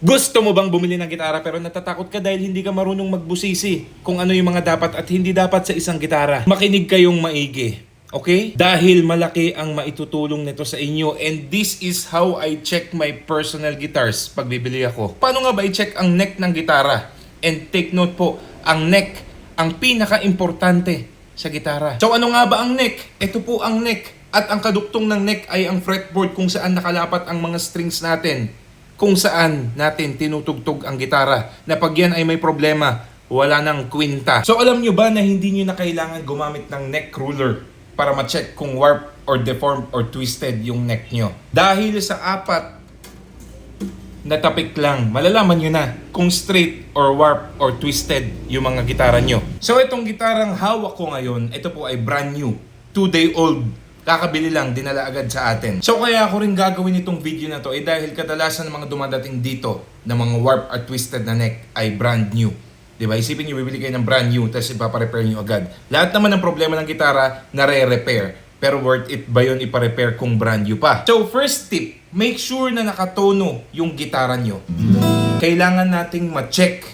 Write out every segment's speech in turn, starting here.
Gusto mo bang bumili ng gitara pero natatakot ka dahil hindi ka marunong magbusisi kung ano yung mga dapat at hindi dapat sa isang gitara? Makinig kayong maigi. Okay? Dahil malaki ang maitutulong nito sa inyo and this is how I check my personal guitars pag bibili ako. Paano nga ba i-check ang neck ng gitara? And take note po, ang neck ang pinaka-importante sa gitara. So ano nga ba ang neck? Ito po ang neck. At ang kaduktong ng neck ay ang fretboard kung saan nakalapat ang mga strings natin kung saan natin tinutugtog ang gitara na pag yan ay may problema, wala nang kwinta. So alam nyo ba na hindi nyo na kailangan gumamit ng neck ruler para ma-check kung warp or deformed or twisted yung neck nyo? Dahil sa apat na topic lang, malalaman nyo na kung straight or warp or twisted yung mga gitara nyo. So itong gitarang hawak ko ngayon, ito po ay brand new, 2 day old kakabili lang, dinala agad sa atin. So kaya ako rin gagawin itong video na to eh dahil kadalasan ng mga dumadating dito ng mga warp at twisted na neck ay brand new. Di ba? Isipin nyo, bibili kayo ng brand new tapos ipaparepair nyo agad. Lahat naman ng problema ng gitara, nare-repair. Pero worth it ba yun iparepair kung brand new pa? So first tip, make sure na nakatono yung gitara nyo. Kailangan nating ma-check,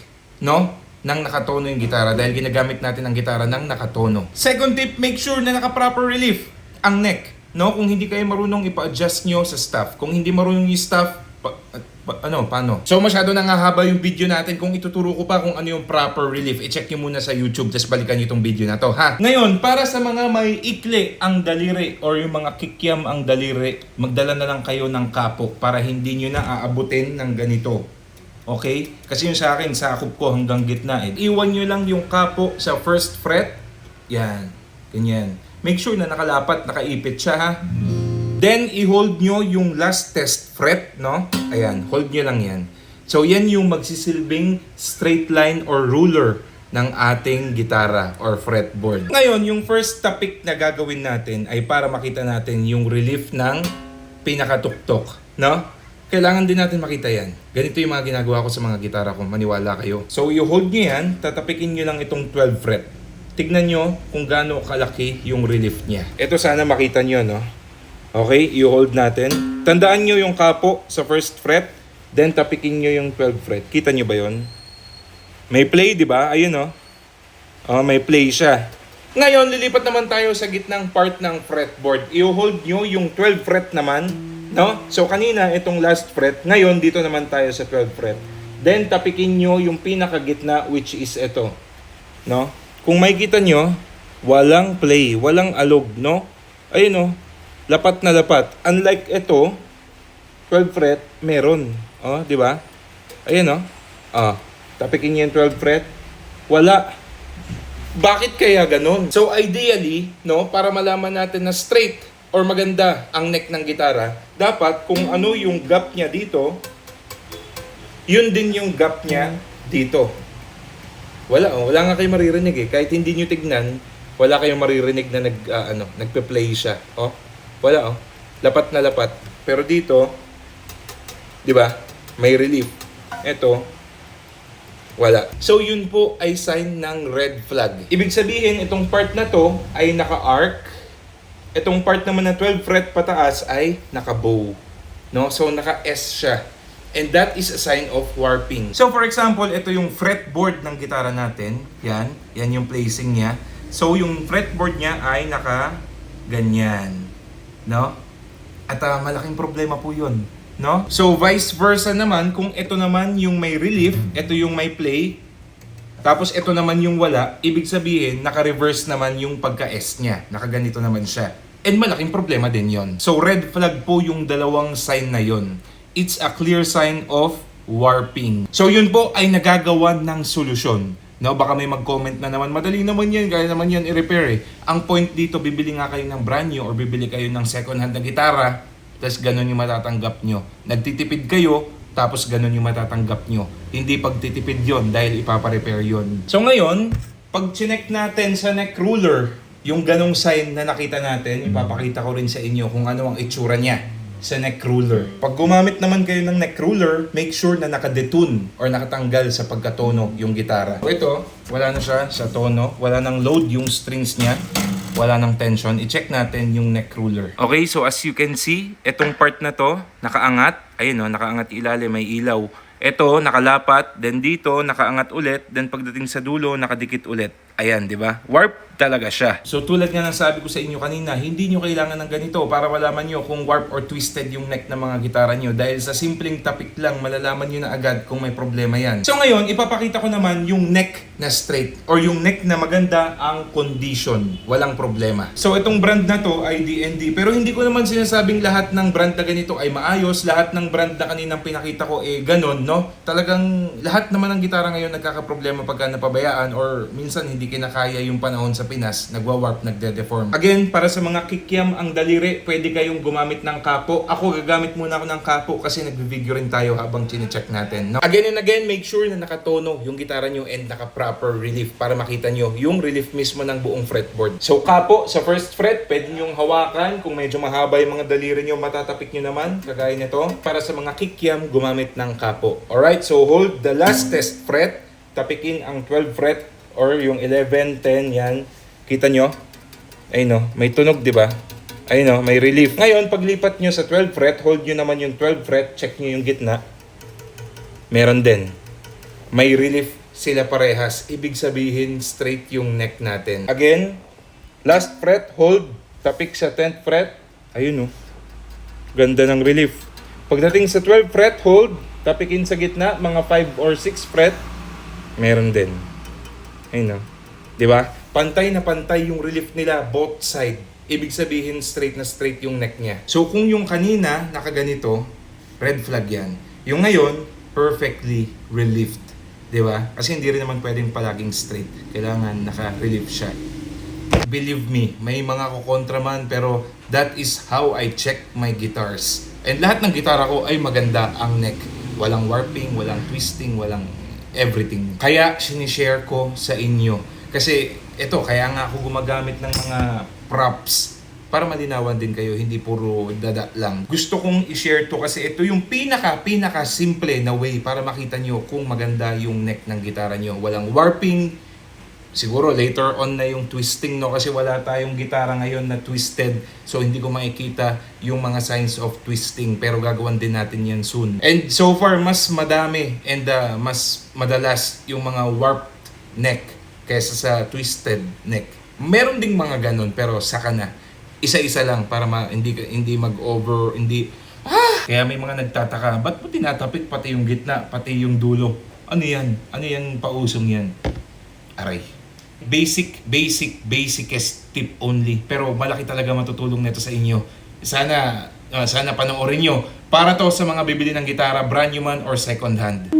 no? Nang nakatono yung gitara dahil ginagamit natin ang gitara ng nakatono. Second tip, make sure na naka-proper relief ang neck. No? Kung hindi kayo marunong ipa-adjust nyo sa staff. Kung hindi marunong yung staff, pa- pa- ano, paano? So masyado nangahaba yung video natin. Kung ituturo ko pa kung ano yung proper relief, i-check nyo muna sa YouTube, tapos balikan nyo itong video na to, ha? Ngayon, para sa mga may ikli ang daliri or yung mga kikiam ang daliri, magdala na lang kayo ng kapok para hindi nyo na aabutin ng ganito. Okay? Kasi yung sa akin, sakop ko hanggang gitna eh. Iwan nyo lang yung kapo sa first fret. Yan. Ganyan. Make sure na nakalapat, nakaipit siya ha. Then, i-hold nyo yung last test fret, no? Ayan, hold nyo lang yan. So, yan yung magsisilbing straight line or ruler ng ating gitara or fretboard. Ngayon, yung first topic na gagawin natin ay para makita natin yung relief ng pinakatuktok, no? Kailangan din natin makita yan. Ganito yung mga ginagawa ko sa mga gitara ko, maniwala kayo. So, i-hold nyo yan, tatapikin nyo lang itong 12 fret. Tignan nyo kung gaano kalaki yung relief niya. Ito sana makita nyo, no? Okay, i-hold natin. Tandaan nyo yung kapo sa first fret, then tapikin nyo yung 12 fret. Kita nyo ba yon? May play, di ba? Ayun, no? Oh, may play siya. Ngayon, lilipat naman tayo sa gitnang part ng fretboard. I-hold nyo yung 12 fret naman, no? So, kanina, itong last fret. Ngayon, dito naman tayo sa 12 fret. Then, tapikin nyo yung pinakagitna, which is ito. No? Kung makikita nyo, walang play, walang alog, no? Ayun, no? Lapat na lapat. Unlike ito, 12 fret, meron. Oh, di ba? Ayun, no? Ah, tapikin nyo yung 12 fret. Wala. Bakit kaya ganun? So ideally, no, para malaman natin na straight or maganda ang neck ng gitara, dapat kung ano yung gap niya dito, yun din yung gap niya dito. Wala, oh, wala nga kayo maririnig eh. Kahit hindi nyo tignan, wala kayong maririnig na nag, ah, ano, nagpe-play siya. Oh, wala oh. Lapat na lapat. Pero dito, di ba, may relief. Ito, wala. So yun po ay sign ng red flag. Ibig sabihin, itong part na to ay naka-arc. Itong part naman na 12 fret pataas ay naka-bow. No? So naka-S siya. And that is a sign of warping. So for example, ito yung fretboard ng gitara natin. Yan. Yan yung placing niya. So yung fretboard niya ay naka ganyan. No? At ah, malaking problema po yun. No? So vice versa naman, kung ito naman yung may relief, ito yung may play, tapos ito naman yung wala, ibig sabihin, naka-reverse naman yung pagka-S niya. Nakaganito naman siya. And malaking problema din yon. So red flag po yung dalawang sign na yon. It's a clear sign of warping. So yun po ay nagagawa ng solusyon. No, baka may mag-comment na naman, madali naman yan, kaya naman yan i-repair eh. Ang point dito, bibili nga kayo ng brand new or bibili kayo ng second hand na gitara, tapos ganun yung matatanggap nyo. Nagtitipid kayo, tapos ganun yung matatanggap nyo. Hindi pagtitipid yon dahil ipaparepair yon. So ngayon, pag chinek natin sa neck ruler, yung ganong sign na nakita natin, ipapakita ko rin sa inyo kung ano ang itsura niya sa neck ruler. Pag gumamit naman kayo ng neck ruler, make sure na nakadetune or nakatanggal sa pagkatono yung gitara. So ito, wala na siya sa tono, wala nang load yung strings niya, wala nang tension. I-check natin yung neck ruler. Okay, so as you can see, itong part na to, nakaangat. Ayun no, nakaangat ilalim, may ilaw Ito, nakalapat, then dito, nakaangat ulit, then pagdating sa dulo, nakadikit ulit. Ayan, di ba? Warp talaga siya. So tulad nga ng sabi ko sa inyo kanina, hindi nyo kailangan ng ganito para malaman nyo kung warp or twisted yung neck ng mga gitara nyo. Dahil sa simpleng topic lang, malalaman nyo na agad kung may problema yan. So ngayon, ipapakita ko naman yung neck na straight or yung neck na maganda ang condition. Walang problema. So itong brand na to ay DND. Pero hindi ko naman sinasabing lahat ng brand na ganito ay maayos. Lahat ng brand na kaninang pinakita ko eh ganon, no? Talagang lahat naman ng gitara ngayon nagkakaproblema pagka napabayaan or minsan hindi kinakaya yung panahon sa Pinas, nagwa-warp, nagde-deform. Again, para sa mga kikiam ang daliri, pwede kayong gumamit ng kapo. Ako gagamit muna ako ng kapo kasi nagbe-video rin tayo habang chine-check natin. No? Again and again, make sure na nakatono yung gitara nyo and naka-proper relief para makita nyo yung relief mismo ng buong fretboard. So kapo sa first fret, pwede nyo hawakan. Kung medyo mahaba yung mga daliri nyo, matatapik nyo naman, kagaya nito. Para sa mga kikiam, gumamit ng kapo. Alright, so hold the last test fret. Tapikin ang 12 fret or yung 11, 10, yan. Kita nyo? Ayun no, may tunog, di ba? Ayun no, may relief. Ngayon, paglipat nyo sa 12 fret, hold nyo naman yung 12 fret, check nyo yung gitna. Meron din. May relief sila parehas. Ibig sabihin, straight yung neck natin. Again, last fret, hold, tapik sa 10th fret. Ayun no. Ganda ng relief. Pagdating sa 12 fret, hold, tapikin sa gitna, mga 5 or 6 fret, meron din. Ayun no. 'Di ba? Pantay na pantay yung relief nila both side. Ibig sabihin straight na straight yung neck niya. So kung yung kanina nakaganito, red flag yan. Yung ngayon, perfectly relieved. 'Di ba? Kasi hindi rin naman pwedeng palaging straight. Kailangan naka-relieve siya. Believe me, may mga kukontra man pero that is how I check my guitars. And lahat ng gitara ko ay maganda ang neck. Walang warping, walang twisting, walang everything. Kaya sinishare ko sa inyo. Kasi ito, kaya nga ako gumagamit ng mga props para malinawan din kayo, hindi puro dada lang. Gusto kong i-share to kasi ito yung pinaka, pinaka simple na way para makita nyo kung maganda yung neck ng gitara nyo. Walang warping, Siguro later on na yung twisting no kasi wala tayong gitara ngayon na twisted so hindi ko makikita yung mga signs of twisting pero gagawan din natin yan soon. And so far mas madami and uh, mas madalas yung mga warped neck kaysa sa twisted neck. Meron ding mga ganun pero saka na. Isa-isa lang para ma, hindi hindi mag-over, hindi ah! Kaya may mga nagtataka, ba't mo tinatapik pati yung gitna, pati yung dulo? Ano yan? Ano yan pausong yan? Aray basic, basic, basicest tip only. Pero malaki talaga matutulong nito sa inyo. Sana, ah, sana panoorin nyo. Para to sa mga bibili ng gitara, brand new man or second hand.